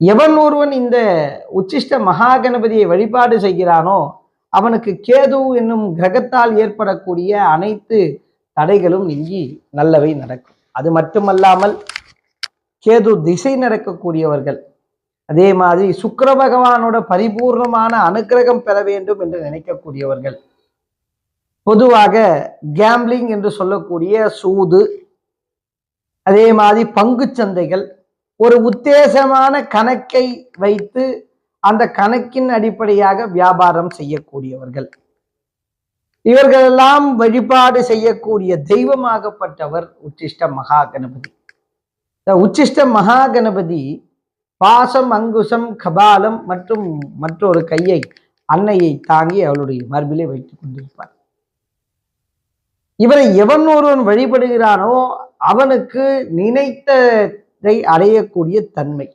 எவன் ஒருவன் இந்த உச்சிஷ்ட மகா கணபதியை வழிபாடு செய்கிறானோ அவனுக்கு கேது என்னும் கிரகத்தால் ஏற்படக்கூடிய அனைத்து தடைகளும் நீங்கி நல்லவை நடக்கும். அது மட்டுமல்லாமல் கேது திசை நடக்கக்கூடியவர்கள் அதே மாதிரி சுக்கர பகவானோட பரிபூர்ணமான அனுக்கிரகம் பெற வேண்டும் என்று நினைக்கக்கூடியவர்கள். பொதுவாக கேம்லிங் என்று சொல்லக்கூடிய சூது அதே மாதிரி பங்கு சந்தைகள் ஒரு உத்தேசமான கணக்கை வைத்து அந்த கணக்கின் அடிப்படையாக வியாபாரம் செய்யக்கூடியவர்கள். இவர்களெல்லாம் வழிபாடு செய்யக்கூடிய தெய்வமாகப்பட்டவர் உச்சிஷ்ட மகா கணபதி இந்த உச்சிஷ்ட மகா கணபதி பாசம் அங்குசம் கபாலம் மற்றும் மற்றொரு கையை அன்னையை தாங்கி அவளுடைய மார்பிலே வைத்துக் கொண்டிருப்பார். இவரை எவன் ஒருவன் வழிபடுகிறானோ அவனுக்கு நினைத்த அடையக்கூடிய தன்மை.